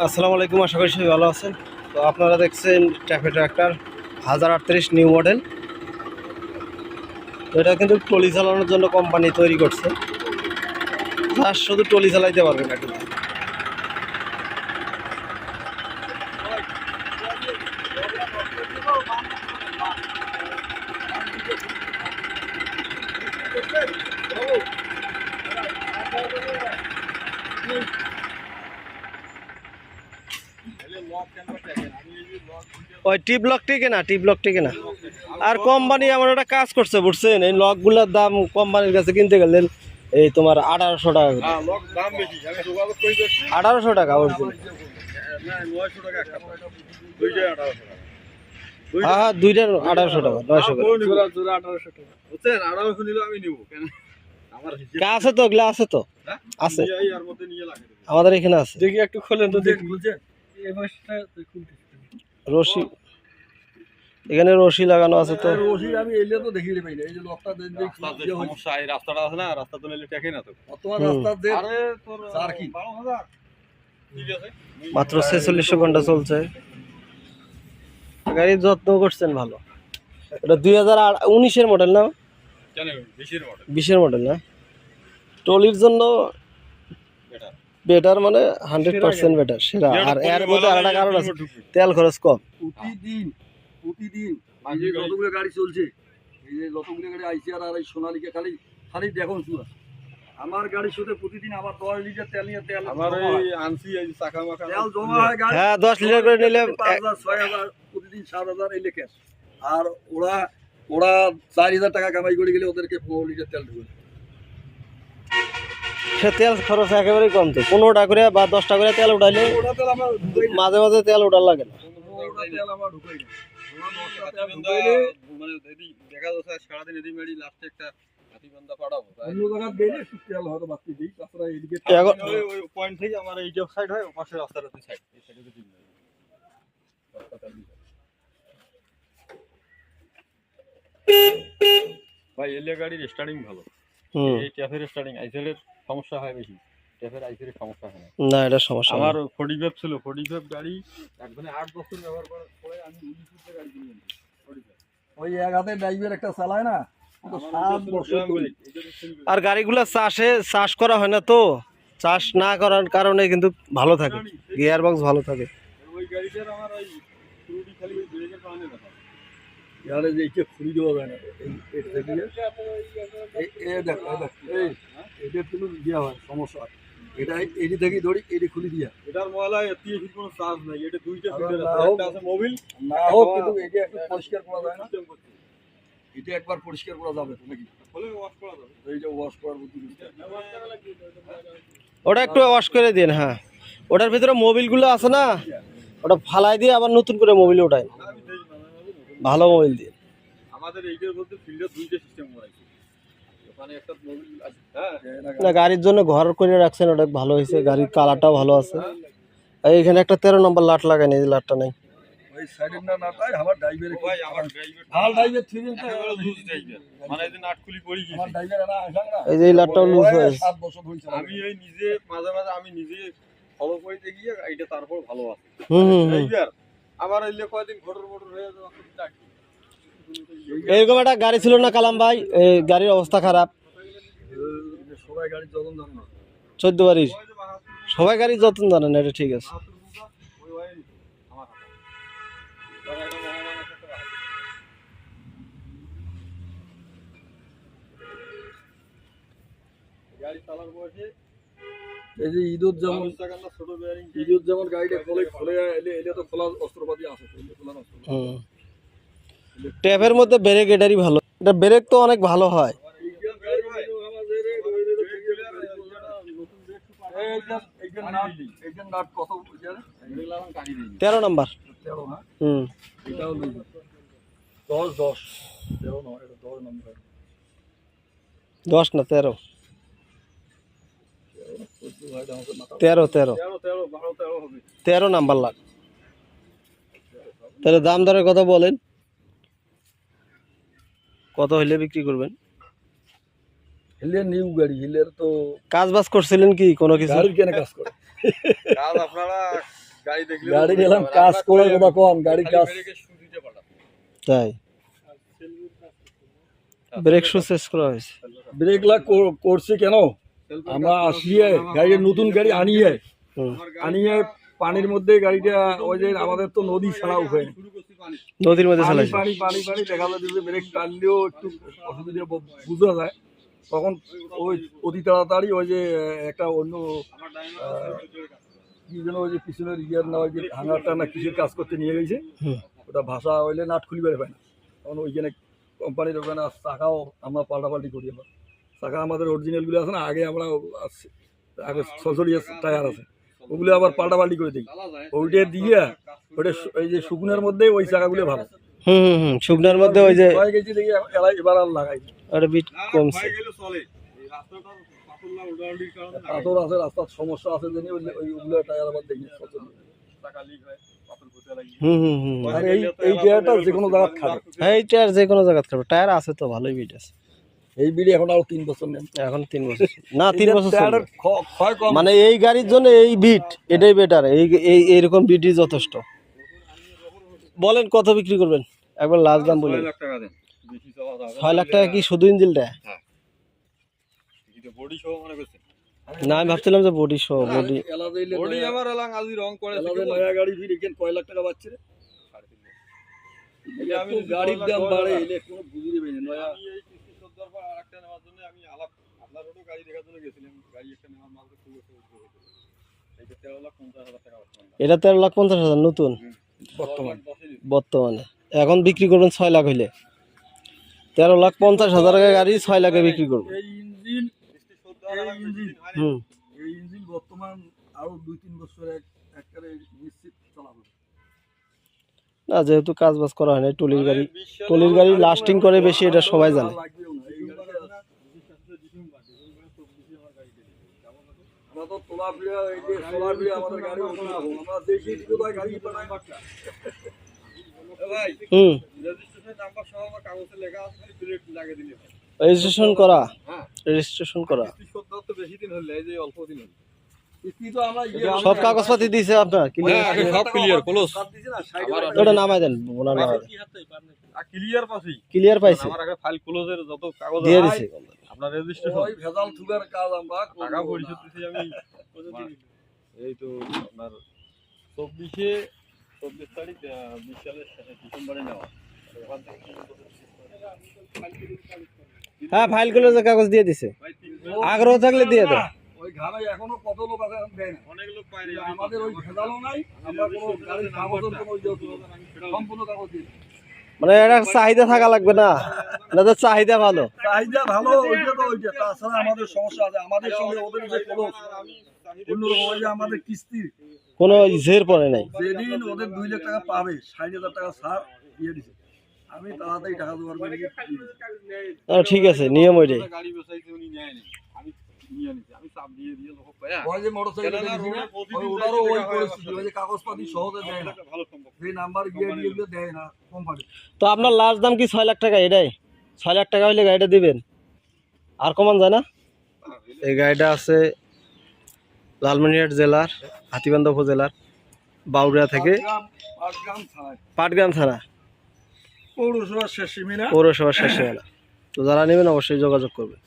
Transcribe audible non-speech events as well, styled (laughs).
আসসালামু আলাইকুম, আশা করি সবাই ভালো আছেন। তো আপনারা দেখছেন ট্যাফে ট্র্যাক্টর হাজার আটত্রিশ নিউ মডেল। তো এটা কিন্তু টলি চালানোর জন্য কোম্পানি তৈরি করছে। শুধু টলি চালাইতে পারবে না কিন্তু। ওই টি ব্লকটি কেনা টি ব্লকটি কেনা আর কোম্পানি আমার একটা কাজ করছে বুঝছেন? এই লকগুলোর দাম কোম্পানির কাছে কিনতে গেলেন এই তোমার আঠারোশো টাকা। হ্যাঁ লক দাম বেশি আমি যোগাযোগ করে দেখছি আঠারোশো টাকা অরিজিনাল টাকা হ্যাঁ হ্যাঁ দুইটার আঠারোশো টাকা নয়শো টাকা। বুঝছেন? আঠারোশো নিলে আমি নিবো কেন? আমার হিসেব কা আছে তো ওগুলা আছে তো? হ্যাঁ? আছে। আমাদের এখানে আছে। দেখি একটু খোলেন তো দেখি। বুঝছেন? এই মাসটা খুলতে রশি। এখানে রশি লাগানো আছে তো। রশি আমি এলে তো দেখিয়ে পাই না এই যে লকটা দেন যে রাস্তার সমস্যা এই রাস্তাটা আছে না রাস্তা তো নিলে টেকে না তো। হুম। রাস্তার যে আরে তোর চার কি? বারো হাজার। ঠিক আছে। মাত্র ছেচল্লিশশো ঘণ্টা চলছে। গাড়ির যত্ন করছেন ভালো। এটা দুই হাজার উনিশের মডেল না? কেন বেশির মডেল বিশের মডেল না? টলির জন্য এটা বেটার মানে হান্ড্রেড পার্সেন্ট বেটার সেরা। আর এর মধ্যে আর একটা কারণ আছে তেল খরচ কম। প্রতিদিন প্রতিদিন যে যতগুলো গাড়ি চলছে এই যে যতগুলো গাড়ি আইসি আর আর এই সোনালিকে খালি খালি দেখুন শুয়া আমার গাড়ির সাথে প্রতিদিন আবার দশ লিটার তেল নিয়ে তেল আমার। এই আনসি এই চাকা মাকা তেল জমা হয় গাড়ি। হ্যাঁ দশ লিটার করে নিলে পাঁচ হাজার ছয় হাজার প্রতিদিন সাত হাজার এই লেখে আর ওরা ওরা চার হাজার টাকা কামাই করে গেলে ওদেরকে পনেরো লিটার তেল ঢুকে তেল খরচ একেবারেই কম তো। পনেরোটা করে বা দশটা করে তেল উঠাইলে ওটা তেল আমার মাঝে মাঝে তেল উঠার লাগে না। ভাই এলিয়া গাড়ির স্টার্টিং ভালো। এই ট্যাফের স্টার্টিং আইসেলের সমস্যা হয় বেশি। আইসেলের সমস্যা হয় না। না এটা সমস্যা আমার ফোর্টি ফাইভ ছিল ফোর্টি ফাইভ গাড়ি একবারে আট বছর ব্যবহার করার পরে আমি উনিশ ফুটের গাড়ি কিনে 45 ওই এক হাতে ড্রাইভার একটা চালায় না সাত বছর আর গাড়িগুলো চাষে চাষ করা হয় না তো। চাষ না করার কারণে কিন্তু ভালো থাকে। গিয়ার বক্স ভালো থাকে। ওই গাড়িটার আমার ওই ত্রুটি খালি ব্রেকের কারণে দেখা। ইয়ারে যে এটা খুলি দেওয়া যায় না এই এটা থেকে এই এ দেখ এই এটা কিন্তু দেওয়া হয় সমস্যা এটা এটি থেকে ধরি এটি খুলি দিয়া। এটার ময়লা টিএসির কোনো চার্জ নাই এটা দুইটা ফিল্টার আছে একটা আছে মোবিল না হোক কিন্তু এটা একটু পরিষ্কার করা যায় না। এটা একবার পরিষ্কার করা যাবে তো নাকি? হলে ওয়াশ করা যাবে। এই যে ওয়াশ করার বুদ্ধি ওটা একটু ওয়াশ করে দিন হ্যাঁ। ওটার ভিতরে মোবিলগুলো আছে না? ওটা ফালাই দিয়ে আবার নতুন করে মোবিল ওঠায় ভালো মোবাইল দিয়ে। আমাদের এইটার মধ্যে দুইটা সিস্টেম আছে হ্যাঁ? না গাড়ির জন্য ঘর করে রাখছেন ওটা ভালো হয়েছে গাড়ির কালারটাও ভালো আছে। আর এখানে একটা তেরো নম্বর লাট লাগায়নি এই লাটটা নেই। মানে এই যে এই লাটটাও লুজ হয়েছে। সাত বছর হয়েছে আমি এই নিজে মাঝে মাঝে আমি নিজে ফলো করতে গিয়ে এইটা তারপর ভালো আছে। এলে কয়দিন ঘটর হয়ে এরকম একটা গাড়ি ছিল না কালাম ভাই? এই গাড়ির অবস্থা খারাপ। সবাই গাড়ি চোদ্দ বাড়ির। সবাই গাড়ির যত্ন জানে না এটা ঠিক আছে। গাড়ি চালার বয়সে এই যে ঈদত যেমন ঈদত যেমন গাড়িটা খোলে খোলে এলে এলে তো খোলা অস্ত্রপাতি খোলা অস্ত্র ট্যাপের মধ্যে ব্রেক এটারই ভালো। এটা ব্রেক তো অনেক ভালো হয়। তেরো নাম্বার। হুম। দশ দশ। দশ না তেরো। তেরো তেরো। তেরো নাম্বার লাগ তাহলে দাম দরের কথা বলেন। কত হইলে বিক্রি করবেন? নিউ গাড়ি হিলের তো কাজ বাজ করছিলেন কি কোনো কিছু? গাড়ির কেন কাজ করে? কাজ আপনারা দেখলে গাড়ি কাজ করার কথা কম গাড়ি কাজ। তাই। ব্রেক শু শেষ করা হয়েছে। ব্রেক লাগ কর- করছে কেন? আমরা আসিয়ে গাড়ি নতুন গাড়ি আনিয়ে আনিয়ে পানির মধ্যে গাড়িটা ওই যে আমাদের তো নদী ছাড়াও পানি নদীর মধ্যে পানি পানি পানি পানি দেখা যায় যে ব্রেক টানলেও একটু অসুবিধা বোঝা যায়। তখন ওই অতি তাড়াতাড়ি ওই যে একটা অন্য আমার কি যেন ওই যে পিছনের ইয়ার না ওই যে হাঙ্গারটা না কিসের কাজ করতে নিয়ে গেছে ওটা ভাষা হইলে নাট খুলি বেড়ে পায় না। তখন ওইখানে কোম্পানির ওখানে টাকাও আমরা পাল্টাপাল্টি করি আবার চাকা আমাদের অরিজিনালগুলো আছে না আগে আমরা আগে ছশরি টায়ার আছে। ওগুলো আবার পাল্টাপাল্টি করে দিই। ওইটা দিয়ে সু- এই যে শুকনের মধ্যে ওই চাকাগুলো ভালো। হুম হুম শুকনার মধ্যে ওই যে হয়ে গেছি এবার আর লাগাই একটা বিট কমছে। হয়ে গেলে চলে। এই রাস্তাটা পাথর আছে রাস্তার সমস্যা আছে জানি টায়ার আবার দেখি হয় যে কোনো জায়গায় খাবে। হ্যাঁ এই টায়ার যে কোনো জায়গায় খাবে। টায়ার আছে তো ভালোই বিট আছে। এই বিড়ি এখন আরও তিন বছর নেন এখন তিন বছর না তিন বছর মানে এই গাড়ির জন্য এই বিট এটাই বেটার এই এই এইরকম বিটই যথেষ্ট। বলেন কত বিক্রি করবেন? একবার লাস্ট দাম বলেন ছয় লাখ টাকা কি শুধু ইঞ্জিলটা মনে করছে না আমি ভাবছিলাম যে বডি সহ বডি বডি আমার এলাং আজি রং করে নয়া গাড়ি ফির এখানে কয় লাখ টাকা পাচ্ছে রে? এই আমি এত গাড়ির দাম বাড়ে কোনো নয়া আমি এই কিস্তি সর্দার পর আরেকটা নেওয়ার জন্য আমি আলাপ আপনার গাড়ি দেখার জন্য গেছিলাম। গাড়ি একটা নেওয়ার মাল খুব একটু উঠে গেছে এইটা তেরো লাখ পঞ্চাশ হাজার টাকা এটা তেরো লাখ পঞ্চাশ হাজার নতুন? বর্তমান। বর্তমানে। এখন বিক্রি করবেন ছয় লাখ হইলে। তেরো লাখ পঞ্চাশ হাজার টাকা গাড়ি ছয় লাখে বিক্রি করব। এই ইঞ্জিন কিস্তি সর্দার এই ইঞ্জিন। হুম। এই ইঞ্জিন বর্তমান আরও দুই তিন বছর একবারে নিশ্চিত চালাবে। না যেহেতু কাজ বাজ করা হয় না টলির মানে গাড়ি টলির গাড়ি লাস্টিং করে বেশি এটা সবাই জানে লাগবেও না এই গাড়িটা আমরা তো তোলা ফিরা এই যে তোলা আমাদের গাড়ি ওঠে না আমরা দেখি কোথায় গাড়ি বানাই ভাই হুম। রেজিস্ট্রেশন নাম্বার সহ আমার কাগজে লেখা আছে খালি ব্রেক লাগিয়ে দিলে রেজিস্ট্রেশন করা? হ্যাঁ। রেজিস্ট্রেশন করা? কিস্তি তো বেশি দিন হলে এই যে অল্প দিন হলো। ইয়ে সব কাগজপাতি দিয়েছে আপনার হ্যাঁ, সব। দিছে রাখা। ওটা নামাই দেন ওনার নামাই দেন। ক্লিয়ার পাসি ক্লিয়ার পাইছে। আমার আগে ফাইল ক্লোজের যত কাগজ দিয়ে দিছে। আপনার রেজিস্ট্রেশন ওই ভেজাল থুকার কাজ আমরা টাকা পরিশোধ দিছি আমি (laughs) এই তো আপনার চব্বিশে চব্বিশ তারিখ বিশ সালের ডিসেম্বরে নেওয়া। হ্যাঁ ফাইলগুলো যে কাগজ দিয়ে দিছে। আগ্রহ থাকলে দিয়ে দেন। ওই ঘামে এখনও কত লোক আছে এখন দেয় না। অনেক লোক পায় কিন্তু আমাদের ওই ভেজালও নাই আমরা কোনো গাড়ির কাগজের কোনো ইয়ে। সম্পূর্ণ কাগজ দিই। মানে এটা চাহিদা থাকা লাগবে না। তো চাহিদা ভালো। চাহিদা ভালো ওইটা তো ওইটা। তাছাড়া আমাদের সমস্যা আছে। আমাদের সঙ্গে ওদের যে কোনো অন্যরকম ওই যে আমাদের কিস্তি। কোনো জের পরে নাই। যেদিন ওদের দুই লাখ টাকা পাবে ষাট হাজার টাকা ছাড় দিয়ে দিছে। আমি তাড়াতাড়ি টাকা জোগাড় করে ঠিক আছে নিয়ম ওইটাই। গাড়ি বেচাইছে উনি নিয়ে আমি তো আপনার লাস্ট দাম কি ছয় লাখ টাকা এটাই? ছয় লাখ টাকা হলে গাড়িটা দিবেন। আর কমান যায় না? এই গাড়িটা আছে লালমনিরহাট জেলার হাতিবান্ধা উপজেলার বাউরিয়া থেকে পাটগ্রাম থানা। পৌরসভার শেষ মেলা পৌরসভার শেষ তো যারা নেবেন অবশ্যই যোগাযোগ করবেন।